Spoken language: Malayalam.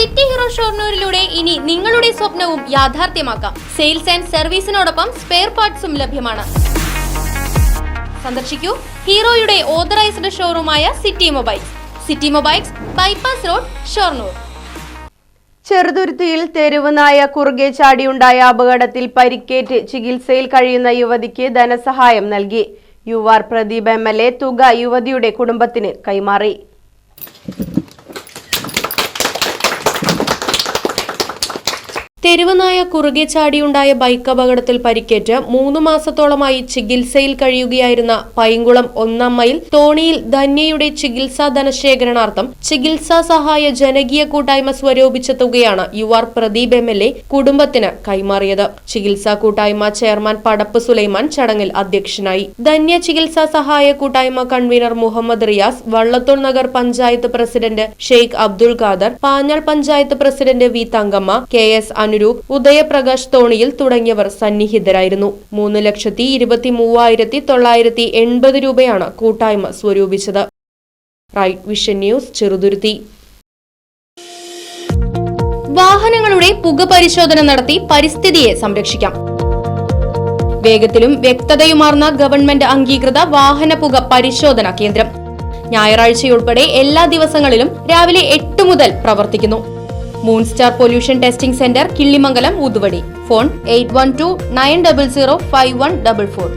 സിറ്റി ഹീറോ ഷോർണൂരിലൂടെ ഇനി നിങ്ങളുടെ സ്വപ്നവും യാഥാർത്ഥ്യമാക്കാം. സെയിൽസ് ആൻഡ് സർവീസിനോടൊപ്പം സ്പെയർ പാർട്സും ലഭ്യമാണ്. സന്ദർശിക്കൂ ഹീറോയുടെ authorised ഷോറൂമായ city mobiles. City mobiles bypass road Shoranur. ചെറുതുരുത്തിയിൽ തെരുവ് നായ കുറുകെ ചാടിയുണ്ടായ അപകടത്തിൽ പരിക്കേറ്റ് ചികിത്സയിൽ കഴിയുന്ന യുവതിക്ക് ധനസഹായം നൽകി. U R Pradeep M L A തുക യുവതിയുടെ കുടുംബത്തിന് കൈമാറി. തെരുവുനായ കുറുകെ ചാടിയുണ്ടായ ബൈക്ക് അപകടത്തിൽ പരിക്കേറ്റ് മൂന്ന് മാസത്തോളമായി ചികിത്സയിൽ കഴിയുകയായിരുന്ന പൈങ്കുളം ഒന്നാം മൈൽ തോണിയിൽ ധന്യയുടെ ചികിത്സാ ധനശേഖരണാർത്ഥം ചികിത്സാ സഹായ ജനകീയ കൂട്ടായ്മ സ്വരൂപിച്ച തുകയാണ് U R Pradeep M L A കുടുംബത്തിന് കൈമാറിയത്. ചികിത്സാ കൂട്ടായ്മ ചെയർമാൻ പടപ്പ് സുലൈമാൻ ചടങ്ങിൽ അധ്യക്ഷനായി. ധന്യ ചികിത്സാ സഹായ കൂട്ടായ്മ convener Muhammad Riyas Vallathol Nagar panchayat president Sheikh Abdul Khader Panjal panchayat president V Thankamma K S Anuroop Udayaprakash തോണിയിൽ തുടങ്ങിയവർ സന്നിഹിതരായിരുന്നു. മൂന്ന് ലക്ഷത്തി ഇരുപത്തി മൂവായിരത്തി തൊള്ളായിരത്തി എൺപത് രൂപയാണ് കൂട്ടായ്മ സ്വരൂപിച്ചത്. Right Vision News Cheruthuruthy. വാഹനങ്ങളുടെ പുക പരിശോധന നടത്തി പരിസ്ഥിതിയെ സംരക്ഷിക്കാം. വേഗത്തിലും വ്യക്തതയുമാർന്ന ഗവൺമെന്റ് അംഗീകൃത വാഹന പുക പരിശോധന കേന്ദ്രം. ഞായറാഴ്ചയുൾപ്പെടെ എല്ലാ ദിവസങ്ങളിലും രാവിലെ എട്ട് മുതൽ പ്രവർത്തിക്കുന്നു. Moon Star pollution testing centre Killimangalam ഊതുവടി phone eight one two nine double zero five one double four